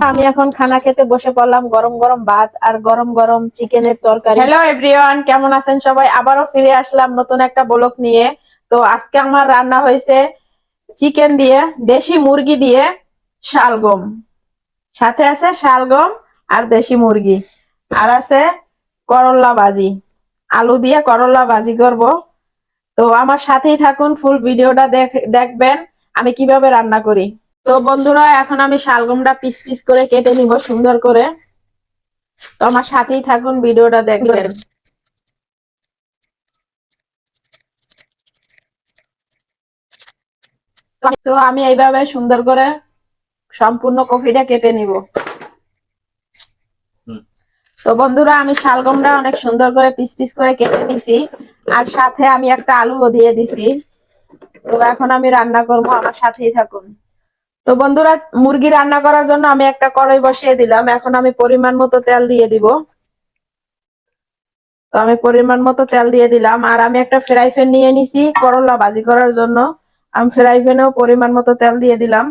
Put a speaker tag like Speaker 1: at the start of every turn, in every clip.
Speaker 1: আমি এখন খানা খেতে বসে পড়লাম গরম গরম ভাত আর গরম গরম চিকেনের তরকারি। হ্যালো এভরিওয়ান কেমন আছেন সবাই? আবারও ফিরে আসলাম নতুন একটা ব্লক নিয়ে। তো আজকে আমার রান্না হয়েছে চিকেন দিয়ে, দেশি মুরগি দিয়ে শালগম সাথে আছে শালগম আর দেশি মুরগি। আর আছে করল্লা ভাজি। আলু দিয়ে করল্লা ভাজি করব। তো আমার সাথেই থাকুন ফুল ভিডিওটা দেখ- দেখবেন। আমি কীভাবে রান্না করি। তো বন্ধুরা এখন আমি শালগমটা পিস পিস করে কেটে নিব সুন্দর করে। তো আমার সাথেই থাকুন ভিডিওটা দেখবেন। তো আমি এইভাবে সুন্দর করে সম্পূর্ণ কফিটা কেটে নিব। তো বন্ধুরা আমি শালগমটা অনেক সুন্দর করে পিস পিস করে কেটে নিছি। আর সাথে আমি একটা আলুও দিয়ে দিছি। তো এখন আমি রান্না করব আমার সাথেই থাকুন। তো বন্ধুরা, মুরগি রান্না করার জন্য আমি একটা কড়াই বসিয়ে দিলাম। এখন আমি পরিমাণ মতো তেল দিয়ে দিব। তো আমি পরিমাণ মতো তেল দিয়ে দিলাম। আর আমি একটা ফ্রাই প্যান নিয়ে নিছি করলা ভাজি করার জন্য। আমি ফ্রাই প্যানেও পরিমাণ মতো তেল দিয়ে দিলাম।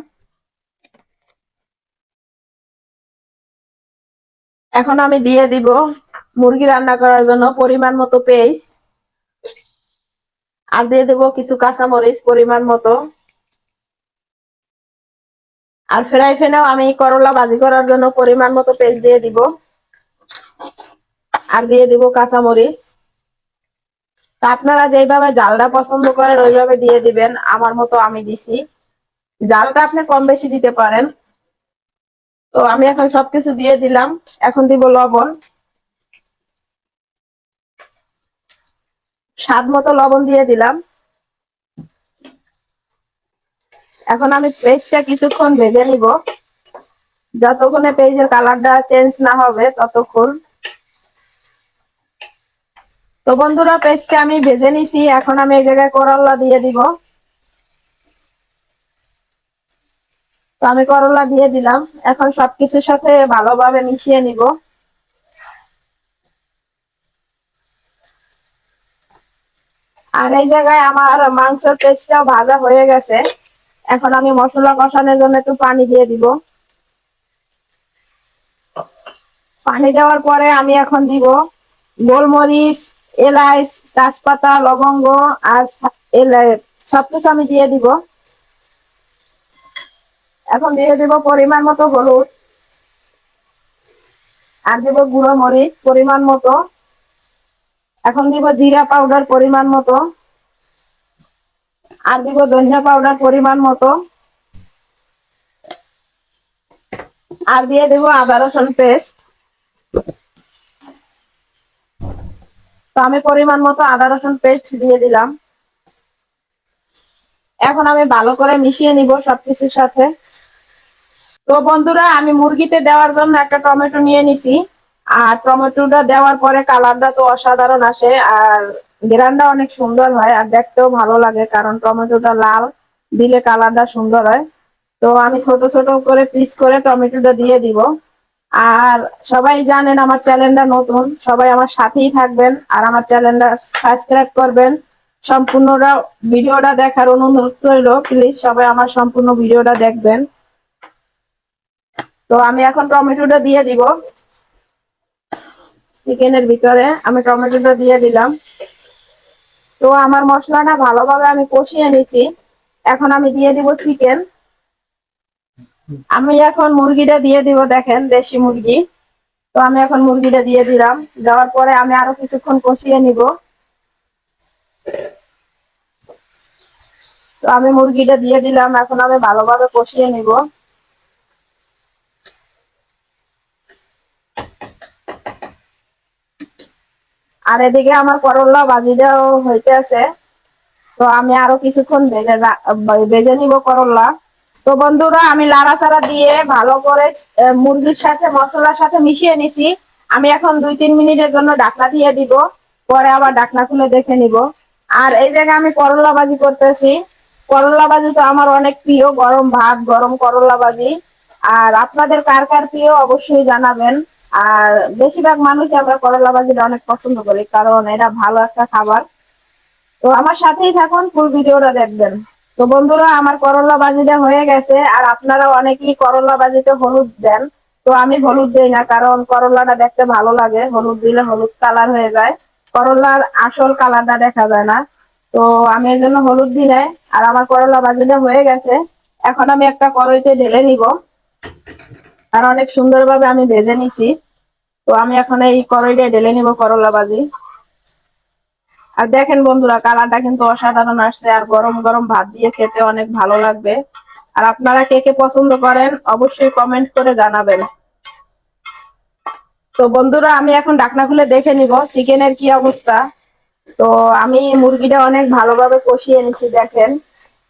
Speaker 1: এখন আমি দিয়ে দিব মুরগি রান্না করার জন্য পরিমাণ মতো পেস্ট আর দিয়ে দেবো কিছু কাঁচামরিচ পরিমাণ মতো। আর ফ্রাই প্যানেও আমি করলা ভাজি করার জন্য পরিমাণ মতো পেস্ট দিয়ে দিব। আর দিয়ে দিব কাঁচামরিচ। তা আপনারা যেভাবে জালটা পছন্দ করেন, ওইভাবে দিয়ে দিবেন। আমার মতো আমি দিছি। জালটা আপনি কম বেশি দিতে পারেন। তো আমি এখন সবকিছু দিয়ে দিলাম। এখন দিব লবণ। স্বাদ মতো লবণ দিয়ে দিলাম। এখন আমি পেস্টটা কিছুক্ষণ ভেজে নিব। যতক্ষণে পেজের কালারটা চেঞ্জ না হবে, ততক্ষণ। তো বন্ধুরা পেস্টটা আমি ভেজে নিছি। এখন আমি এই জায়গায় করল্লা দিয়ে দিব। তো আমি করলা দিয়ে দিলাম। এখন সবকিছুর সাথে ভালোভাবে মিশিয়ে নিব। আর এই জায়গায় আমার মাংসের পেস্টটাও ভাজা হয়ে গেছে। এখন আমি মশলা কষানোর জন্য একটু পানি দিয়ে দিব। পানি দেওয়ার পরে আমি এখন দিব গোলমরিচ এলাচ তেজপাতা, লবঙ্গ আর সবকিছু আমি দিয়ে দিব। এখন দিয়ে দিব পরিমাণ মতো হলুদ। আর দিব গুঁড়ো মরিচ পরিমাণ মতো। এখন দিব জিরা পাউডার পরিমাণ মতো। আর দিব ধনিয়া পাউডার পরিমাণ মতো। আর দিয়ে দেবো আদা রসুন পেস্ট তো আমি পরিমাণ মতো আদা রসুন পেস্ট দিয়ে দিলাম। এখন আমি ভালো করে মিশিয়ে নিব সবকিছুর সাথে। তো বন্ধুরা, আমি মুরগিতে দেওয়ার জন্য একটা টমেটো নিয়ে নিছি। আর টমেটোটা দেওয়ার পরে কালারটা তো অসাধারণ আসে। আর গ্রানটা অনেক সুন্দর হয় আর দেখতেও ভালো লাগে, কারণ টমেটোটা লাল, দিলে কালারটা সুন্দর হয়। তো আমি ছোট ছোট করে পিস করে টমেটোটা দিয়ে দিব। আর সবাই জানেন আমার চ্যানেলটা নতুন, সবাই আমার সাথেই থাকবেন আর আমার চ্যানেলটা সাবস্ক্রাইব করবেন। সম্পূর্ণটা ভিডিওটা দেখার অনুরোধ রইল প্লিজ সবাই আমার সম্পূর্ণ ভিডিওটা দেখবেন। তো আমি এখন টমেটোটা দিয়ে দিব। চিকেনের ভিতরে আমি টমেটোটা দিয়ে দিলাম। তো আমার মশলাটা ভালোভাবে আমি কষিয়ে নিছি। এখন আমি দিয়ে দিব চিকেন। আমি এখন মুরগিটা দিয়ে দিব, দেখেন, দেশি মুরগি। তো আমি এখন মুরগিটা দিয়ে দিলাম। দেওয়ার পরে আমি আরও কিছুক্ষণ কষিয়ে নিব। তো আমি মুরগিটা দিয়ে দিলাম। এখন আমি ভালোভাবে কষিয়ে নিব। আর এদিকে আমার করলা ভাজিটাও হইতে আছে। তো আমি আরও কিছুক্ষণ ভেজে ভেজে নিব করলা। তো বন্ধুরা, আমি লাড়া লাড়াচাড়া দিয়ে ভালো করে মুরগির সাথে, মশলার সাথে মিশিয়ে নিছি। আমি এখন দুই তিন মিনিটের জন্য ডাকনা দিয়ে দিব। পরে আবার ডাকনা খুলে দেখে নিব। আর এই জায়গায় আমি করলা ভাজি করতেছি। করলা ভাজি তো আমার অনেক প্রিয় গরম ভাত, গরম করলা ভাজি। আর আপনাদের কার কার প্রিয় অবশ্যই জানাবেন। আর বেশিরভাগ মানুষ আমরা করলা ভাজিটা অনেক পছন্দ করি, কারণ এটা ভালো একটা খাবার। তো আমার সাথেই থাকুন ফুল ভিডিওটা দেখবেন। তো বন্ধুরা, আমার করলা বাজিটা হয়ে গেছে, আর আপনারা অনেকেই করলা বাজিতে হলুদ দেন। তো আমি হলুদ দিই না, কারণ করলাটা দেখতে ভালো লাগে। হলুদ দিলে হলুদ কালার হয়ে যায়। করলার আসল কালারটা দেখা যায় না। তো আমি এর জন্য হলুদ নাই, আর আমার করলা বাজিটা হয়ে গেছে। এখন আমি একটা করইতে ঢেলে নিব। আর অনেক সুন্দরভাবে আমি ভেজে নিছি। তো আমি এখন এই কড়াইটা ঢেলে নিব করলা বাজি আর দেখেন বন্ধুরা, কালারটা কিন্তু অসাধারণ আসছে আর গরম গরম ভাত দিয়ে খেতে অনেক ভালো লাগবে। আর আপনারা কে কে পছন্দ করেন, অবশ্যই কমেন্ট করে জানাবেন। তো বন্ধুরা, আমি এখন ডাকনা খুলে দেখে নিব চিকেনের কি অবস্থা। তো আমি মুরগিটা অনেক ভালোভাবে কষিয়ে নিছি, দেখেন।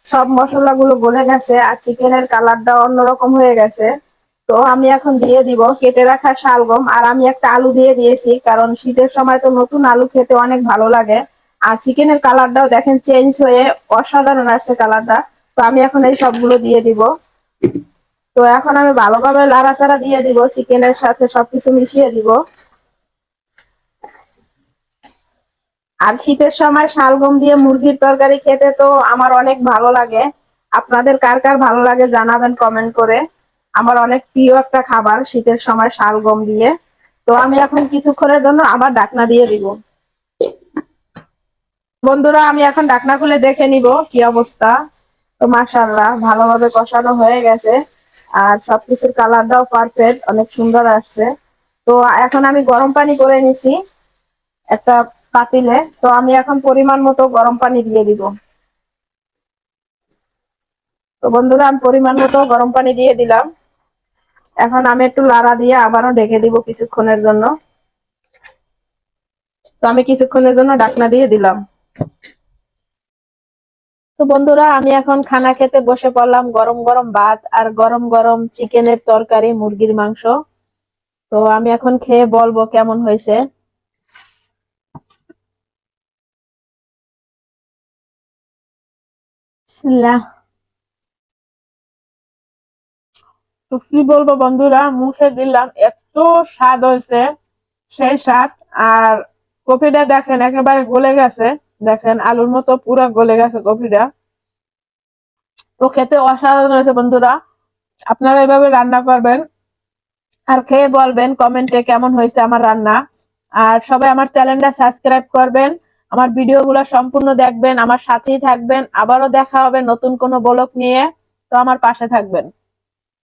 Speaker 1: সব মশলাগুলো গলে গেছে আর চিকেনের কালারটা অন্যরকম হয়ে গেছে। তো আমি এখন দিয়ে দিব। কেটে রাখা শালগম। আর আমি একটা আলু দিয়ে দিয়েছি, কারণ শীতের সময় তো নতুন আলু খেতে অনেক ভালো লাগে। আর চিকেনের কালারটাও দেখেন চেঞ্জ হয়ে অসাধারণ আসছে কালারটা। তো আমি এখন এই সবগুলো দিয়ে দিব। তো এখন আমি ভালোভাবে লাড়াচাড়া দিয়ে দিব, চিকেনের সাথে সবকিছু মিশিয়ে দিব। আর শীতের সময় শালগম দিয়ে মুরগির তরকারি খেতে তো আমার অনেক ভালো লাগে। আপনাদের কার কার ভালো লাগে জানাবেন কমেন্ট করে। আমার অনেক প্রিয় একটা খাবার, শীতের সময় শালগম দিয়ে। তো আমি এখন কিছুক্ষণের জন্য আবার ডাকনা দিয়ে দিব। বন্ধুরা, আমি এখন ডাকনা খুলে দেখে নিব কি অবস্থা। তো মাশাল্লাহ ভালোভাবে কষানো হয়ে গেছে। আর সবকিছুর কালারটাও পারফেক্ট অনেক সুন্দর আসছে। তো এখন আমি গরম পানি করে নিছি একটা পাতিলে। তো আমি এখন পরিমাণ মতো গরম পানি দিয়ে দিব। তো বন্ধুরা, আমি পরিমাণ মতো গরম পানি দিয়ে দিলাম। এখন আমি একটু লাড়া দিয়ে আবারও ঢেকে দিব কিছুক্ষণের জন্য। তো আমি কিছুক্ষণের জন্য ডাকনা দিয়ে দিলাম। তো বন্ধুরা, আমি এখন খানা খেতে বসে পড়লাম গরম গরম ভাত আর গরম গরম চিকেনের তরকারি, মুরগির মাংস। তো আমি এখন খেয়ে বলব কেমন হয়েছে। বিসমিল্লাহ। তো কি বলব বন্ধুরা মুখে দিলাম। এত স্বাদ হয়েছে, সেই স্বাদ। আর কপিটা দেখেন, একেবারে গলে গেছে। দেখেন, আলুর মতো পুরো গলে গেছে কপিটা। তো খেতে অসাধারণ হয়েছে বন্ধুরা। আপনারা এভাবে রান্না করবেন আর খেয়ে বলবেন কমেন্টে কেমন হয়েছে আমার রান্না। আর সবাই আমার চ্যানেলটা সাবস্ক্রাইব করবেন, আমার ভিডিওগুলো সম্পূর্ণ দেখবেন, আমার সাথেই থাকবেন। আবারও দেখা হবে নতুন কোনো ব্লগ নিয়ে। তো আমার পাশে থাকবেন।